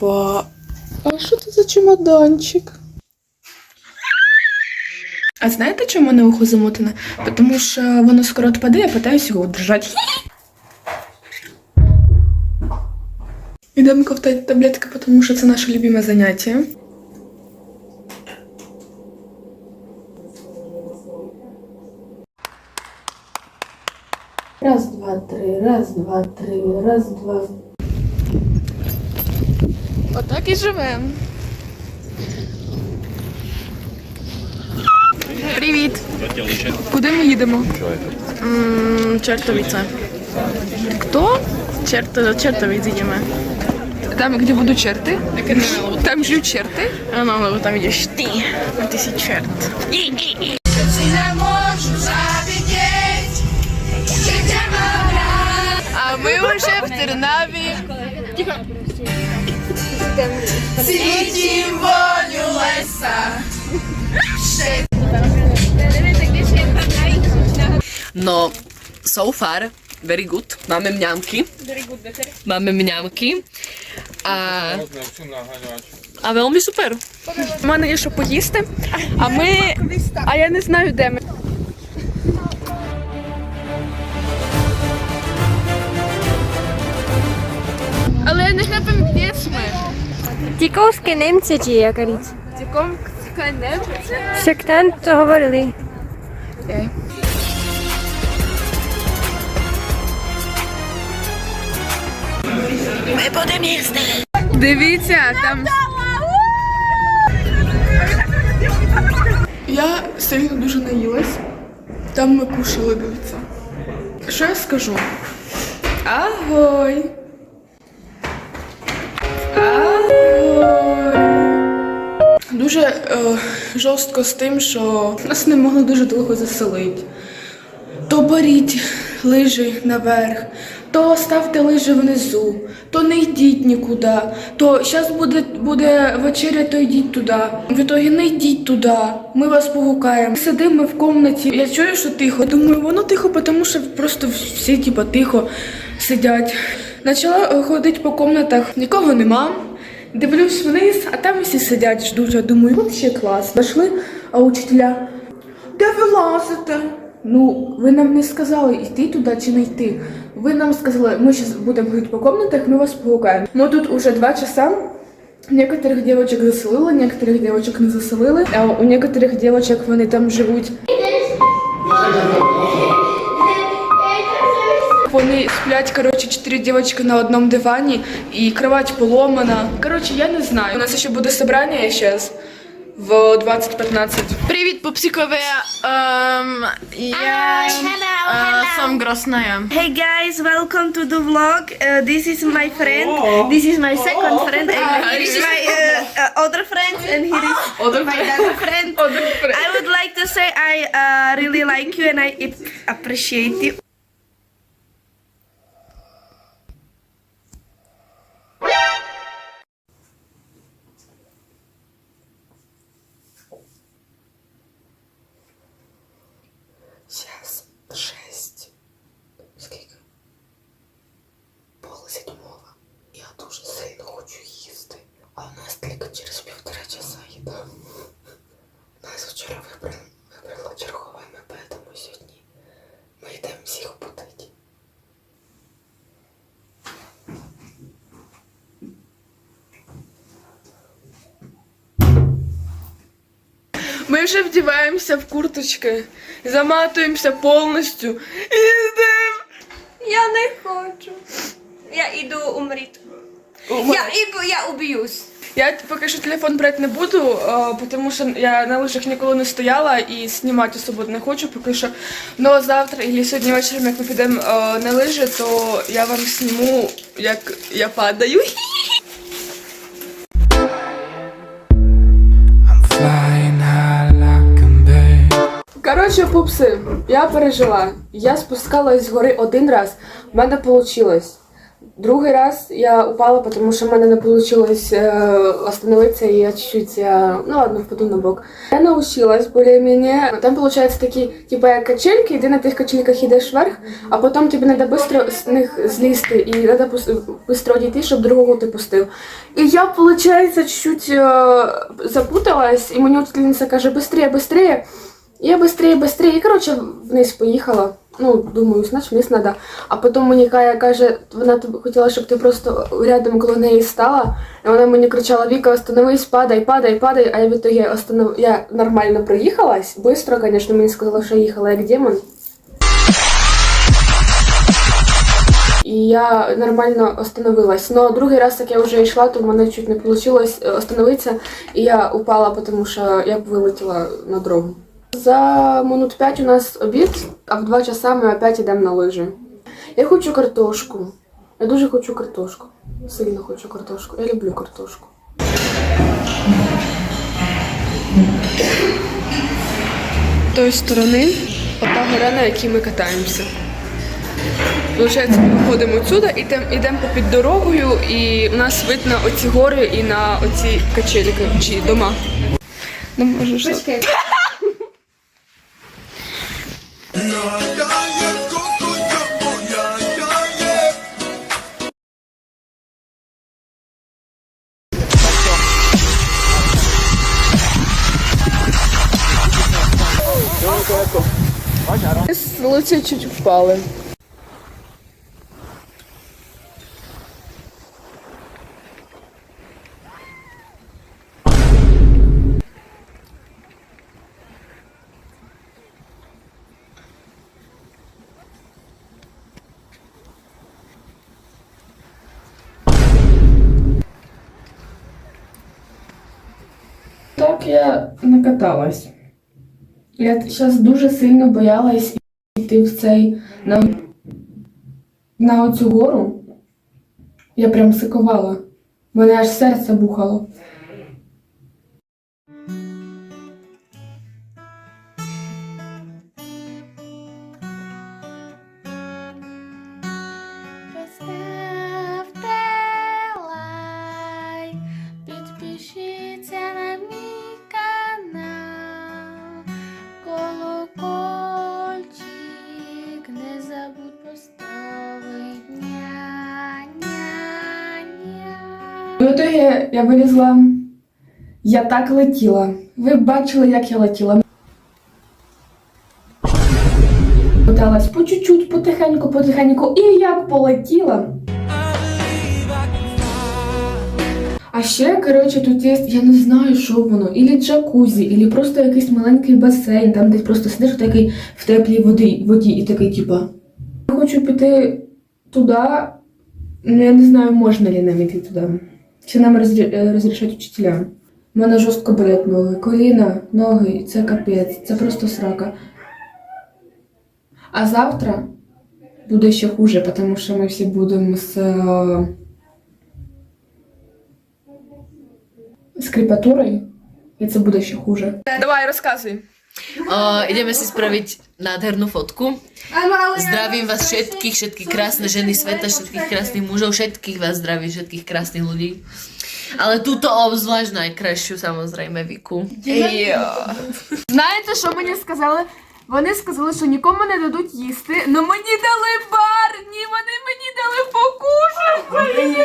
Опа. А що це за чемоданчик? А знаєте, чому мене ухо замотане? Тому що воно скоро відпаде, я питаюсь його держати. Ідемо ковтати таблетки, тому що це наше любиме заняття. Раз, два, три, раз, два, три, раз, два. Отак і живемо. Привіт! Куди ми їдемо? М, Чертовіце. Хто? Черто, чертовиці їдемо. Там, где будут черты, там живут черты. А ну, ну, там йдеш ти. А ти сі черт. А ми вже в Тернаві. Світім волю леса. No, so far, very good. Mamy mňamky. Máme mňamky. A, a veľmi super. У мене є що поїсти, а ми. А я не знаю, де ми. Але не знаю, де ми. Тіковське немці чи як говорить? Тіком не Сектант то говорили. Дивіться, там. Я сильно дуже наїлась. Там ми кушали, дивіться. Що я скажу? Агой! Дуже е, жорстко з тим, що нас не могли дуже довго заселити. То беріть лижі наверх, то ставте лижі внизу, то не йдіть нікуди, то зараз буде, буде вечеря, то йдіть туди. В ітогі не йдіть туди, ми вас погукаємо. Сидимо в кімнаті, я чую, що тихо. Я думаю, воно тихо, тому що просто всі типу, тихо сидять. Почала е, ходити по кімнатах, нікого нема. Дивлюсь вниз, а там всі сидять, ждуть. Я думаю, от ще клас. Зайшли, а учителя. Де ви лазите? Ну, ви нам не сказали, йти туди чи не йти. Ви нам сказали, ми зараз будемо ходити по комнатах, ми вас погукаємо. Ми тут уже два часа. Некоторых девочек заселили, некоторых девочек не заселили. А у некоторых девочек вони там живуть. Вони сплять, коротше, чотири дівчатки на одному дивані, і кровать поломана. Коротше, я не знаю. У нас ще буде собрання зараз в 20.15. Привіт, пупсикове. Ем, я е, сам грозная. Hey guys, welcome to the vlog. Uh, this is my friend. This is my second friend, and here is my uh, uh, other friend, and here is Other my friend. other friend. Other friend. I would like to say I uh, really like you and I appreciate you. Ми вже вдіваємося в курточки, заматуємося повністю і йдемо. Я не хочу. Я іду умріти. Я, іду, я уб'юсь. Я поки що телефон брати не буду, тому що я на лижах ніколи не стояла і знімати особо не хочу поки що. Но завтра або сьогодні вечором, як ми підемо на лижі, то я вам зніму, як я падаю. Коротше, пупси, я пережила. Я спускалась з гори один раз, в мене вийшло. Другий раз я упала, потому что в мене не вийшло остановиться, и я чуть-чуть, э, ну ладно, впаду на бок. Я научилась более-менее. Там, получается, такі, типа, як качельки, і ти на тих качельках йдеш вверх, а потім тобі треба швидко з них злізти, і треба швидко дійти, щоб другого ти пустив. І я, виходить, чуть-чуть е, запуталась, і мені учительниця каже, быстрее, быстрее. І Я быстрее, быстрее. І, коротше, вниз поїхала. Ну, думаю, значить вниз треба. А потім мені Кая каже, вона тобі хотіла, щоб ти просто рядом коло неї стала. І вона мені кричала: Віка, остановись, падай, падай, падай. А я в итоге останов... я нормально проїхалась. Быстро, звісно, мені сказала, що я їхала як демон. І я нормально остановилась. Но другий раз, як я вже йшла, то в мене чуть не вийшло остановитися, і я упала, тому що я б вилетіла на дорогу. За минут 5 у нас обід, а в 2 часа ми опять йдемо на лижі. Я хочу картошку. Я дуже хочу картошку. Сильно хочу картошку. Я люблю картошку. Тої сторони ота гора, на якій ми катаємося. Получається, ми виходимо отсюда, ідемо йдемо попід дорогою, і у нас видно оці гори і на оці качельки чи дома. Не можеш. так. З лиця чуть впали. Так я накаталась. Я зараз дуже сильно боялась йти в цей на, на оцю гору. Я прям сикувала. Мене аж серце бухало. В итоге я вилізла. Я так летіла. Ви бачили, як я летіла. Питалась по чуть-чуть, потихеньку, потихеньку, і як полетіла. А ще, коротше, тут є, я не знаю, що воно, ілі джакузі, ілі просто якийсь маленький басейн, там десь просто сидиш такий в теплій воді, воді і такий, типа. Я хочу піти туди, ну я не знаю, можна ли нам іти туди. Чи нам розрі- е, розрішать учителя. У мене жорстко болять ноги, коліна, ноги, це капець, це просто срака. А завтра буде ще хуже, тому що ми всі будемо з, е, з кріпатурою, і це буде ще хуже. Давай, розказуй. Si spraviť nádhernú fotku. Zdravím vás všetkých, všetky krásne ženy sveta, všetkých krásnych mužov, všetkých vás zdravím, všetkých krásnych ľudí. Ale túto obzvlášť najkrajšiu samozrejme Viku. Jo. Знаєте, що мені сказали? Вони сказали, що нікому не дадуть їсти, але мені дали барні, вони мені дали покушати.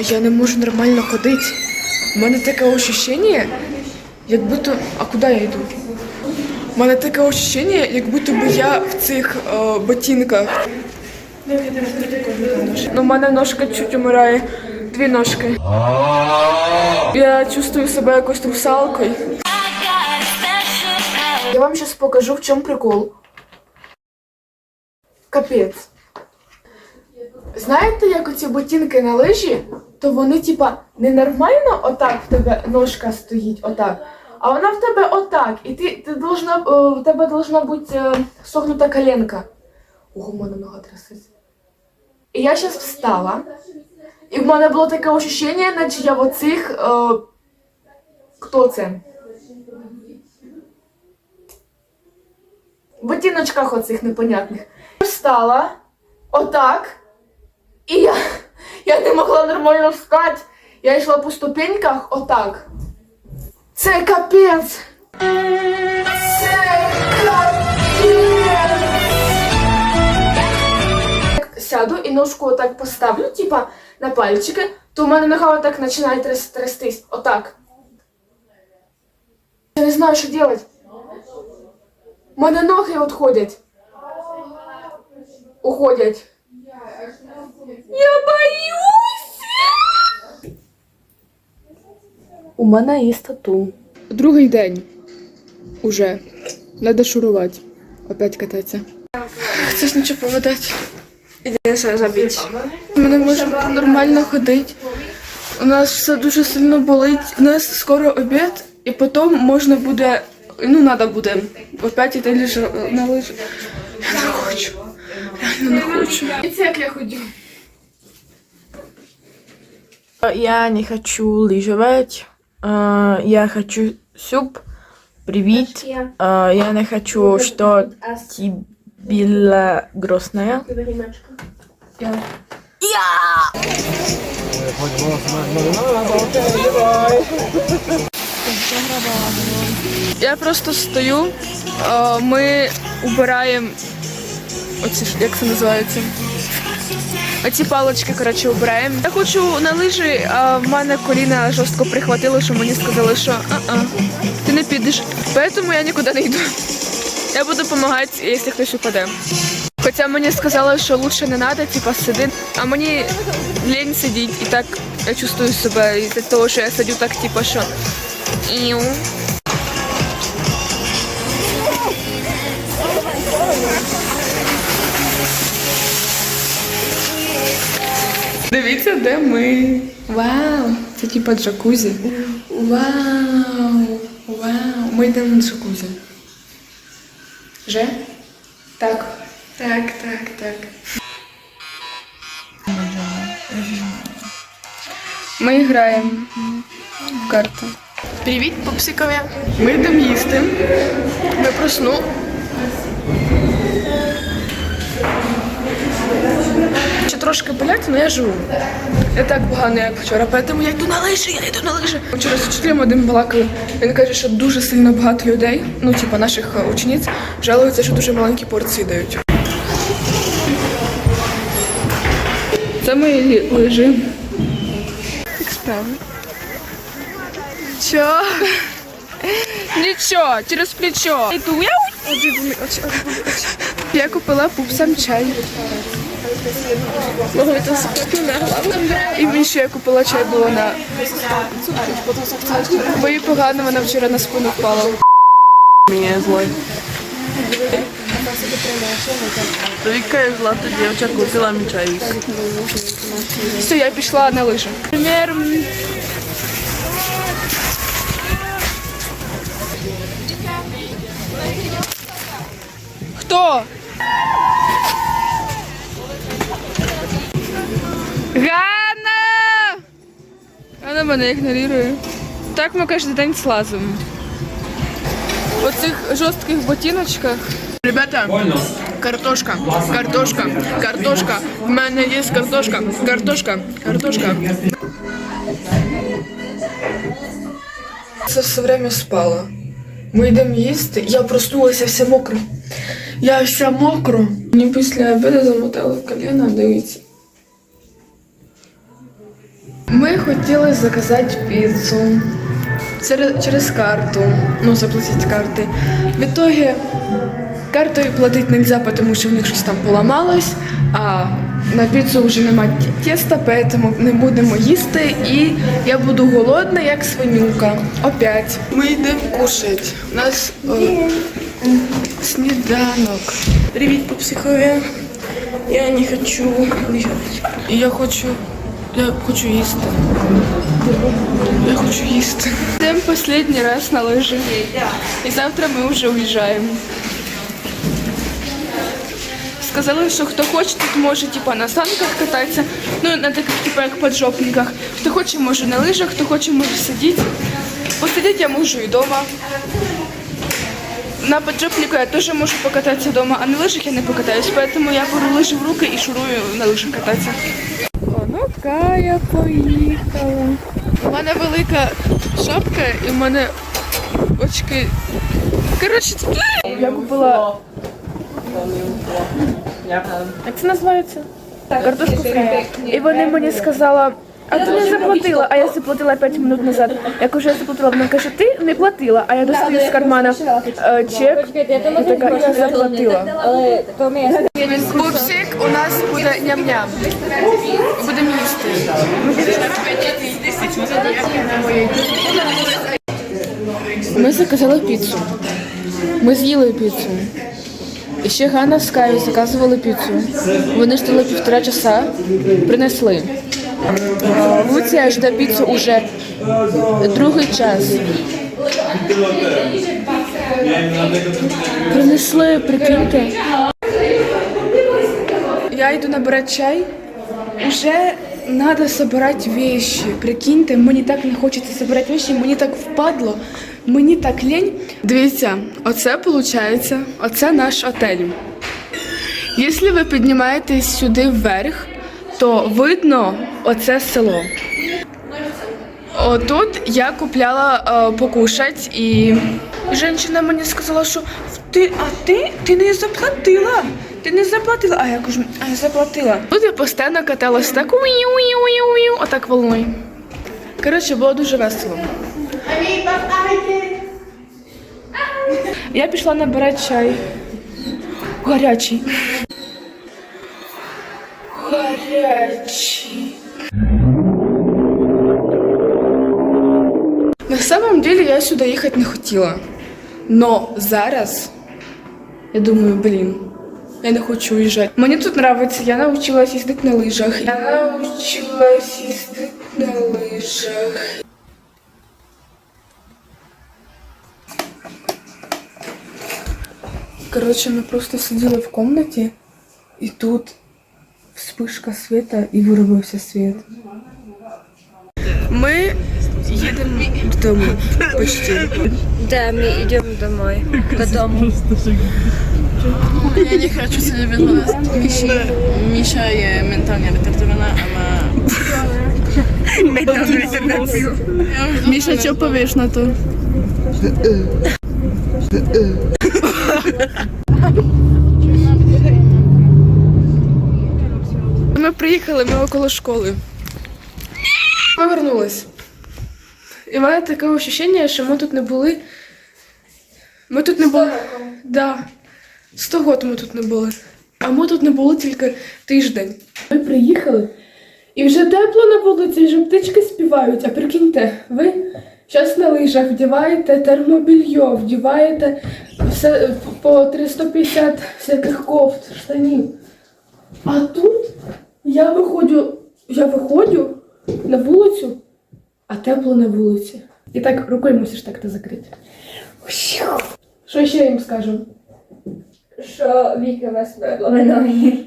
Я не можу нормально ходити. У мене таке ощущення, як будто. А куди я йду? У мене таке ощущення, як будто би я в цих е, ботинках. Ну, у мене ножка чуть умирає. Дві ножки. Я чувствую себе якось русалкою. Я вам зараз покажу, в чому прикол. Капець. Знаєте, як оці ботинки на лижі, то вони, типа, ненормально отак в тебе ножка стоїть, отак. А вона в тебе отак. І ти, ти должна, е, в тебе должна бути е, согнута коленка. Ого, в мене нога трясеться. І я зараз встала. І в мене було таке ощущення, наче я в оцих. Е, хто це? В ботиночках оцих непонятних. Я Встала, отак, і я, я не могла нормально встати. Я йшла по ступеньках отак. Це капець. Це капець. Сяду і ножку отак поставлю, типа на пальчики, то в мене нога отак починає тряс- трястись. Отак. Я не знаю, що робити. У мене ноги відходять. Уходять. Я боюся. У мене є тату. Другий день. Уже. Надо шурувати. Опять кататися. Chcesz нічого повидати? Sobie zabić. Ми не можемо нормально ходити. У нас все дуже сильно болить. У нас скоро обід, і потім можна буде. Ну, треба буде опять іти ліж... на лижі. Я не хочу. Реально не хочу. І це як я ходю. Я не хочу лыжевать. А, Я хочу суп. Привет. А, Я не хочу, что ты была грустная. Я просто стою, а, ми убираємо. Оці ж, як це називається? Оці палички, коротше, убираємо. Я хочу на лижі, а в мене коліна жорстко прихватило, що мені сказали, що а-а, ти не підеш. Тому я нікуди не йду. Я буду допомагати, якщо хтось упаде. Хоча мені сказали, що лучше не треба, типа сиди. А мені лінь сидіти і так я чувствую себе із-за того, що я сидю так, типа, що. Дивіться, де ми. Вау! Це типа джакузі. Вау! Вау! Ми йдемо на джакузі. Же? Так. Так, так, так. Ми граємо в карту. Привіт, пупсикові. Ми йдемо їсти. Ми просну. Трошки болять, але я живу. Не так погано, як вчора, тому я йду на лижі, я йду на лижі. Вчора з вчителем один балакали. Він каже, що дуже сильно багато людей, ну типа наших е, учениць, жалуються, що дуже маленькі порції дають. Це мої лижі. Як справи? Чо? Нічого, через плечо. Я Я купила пупсам чай. І він ще я купила чай було на. Бо їй погано, вона вчора на спину впала. Меня злой. Вика я злата девочка купила мне чайник. Все, я пішла на лижі. Пример. Хто? Ганна! Вона мене ігнорує. Так ми кожен день слазимо. В оцих жорстких ботиночках. Ребята, картошка, картошка, картошка. В мене є картошка, картошка, картошка. Це все время спала. Ми йдемо їсти. Я проснулася вся мокра. Я вся мокра. Мені після обіду замотали коліна, дивіться. Ми хотіли заказати піцу через, карту. Ну, заплатити карти. В итоге картою платити не можна, тому що в них щось там поламалось, а на піцу вже немає ті- тіста, поэтому не будемо їсти. І я буду голодна, як свинюка. Опять. Ми йдемо кушати. У нас е, сніданок. Привет, пупсикове. Я не хочу. Я хочу. Я хочу їсти. Я хочу їсти. Йдемо останній раз на лижі. І завтра ми вже уїжджаємо. Сказали, що хто хоче, тут може типа на санках кататися, ну на таких типа як поджопниках. Хто хоче, може на лижах, хто хоче, може сидіти. Посидіти я можу і вдома. на поджопнику я теж можу покататися вдома, а на лижах я не покатаюсь, тому я беру лижі в руки і шурую на лижах кататися. О, я поїхала. У мене велика шапка і в мене очки. Коротше, це- я купила. Як це називається? Картошку фрі. І вони мені сказали, а ти не заплатила, а я заплатила 5 минут назад. Як уже я заплатила, вона каже, ти не платила, а я достаю з кармана е, чек і така, я заплатила. Пупсик у нас буде ням-ням. Будемо їсти. Ми заказали піцу. Ми з'їли піцу. І ще Ганна з Каю заказували піцу. Вони ждали півтора часа, принесли. Луція жде піцу уже другий час. Принесли, прикиньте. Я йду набирати чай. Уже надо собирать вещи. Прикиньте, мені так не хочеться собирати вещи, мені так впадло, мені так лень. Дивіться, оце виходить, оце наш отель. Якщо ви піднімаєтесь сюди вверх, то видно оце село. Отут я купляла е, покушать і жінка мені сказала, що ти, а ти, ти не заплатила. Ти не заплатила. А я кажу, а я заплатила. Тут я постійно каталась так уї-уї-уї-уї, отак волною. Коротше, було дуже весело. Я пішла набирати чай. Гарячий. Гарячий. На самом деле я сюди їхати не хотіла. Но зараз я думаю, блін, я не хочу уїжджати. Мені тут подобається, я навчилась їздити на лижах. Я навчилась їздити на лижах. Коротше, ми просто сиділи в кімнаті, і тут вспишка світа і виробився світ. Ми їдемо додому почти. Да, мы идем домой. К дому. Я не хочу sobie wyglądać. Misi, Misia je mentalnie retardowana, a ma... Mentalnie retardację. Misza, co powiesz na to? Ми приїхали, ми около школи. Повернулись. І мене таке відчуття, що ми тут не були. Ми тут не були. Да. Сто років ми тут не були. А ми тут не були тільки тиждень. Ми приїхали, і вже тепло на вулиці, вже птички співають. А прикиньте, ви зараз на лижах вдіваєте термобільйо, вдіваєте все по 350 всяких кофт, штанів. А тут я виходжу, я виходжу на вулицю, а тепло на вулиці. І так рукою мусиш так то закрити. Що ще їм скажу? Що Віка вас ноги.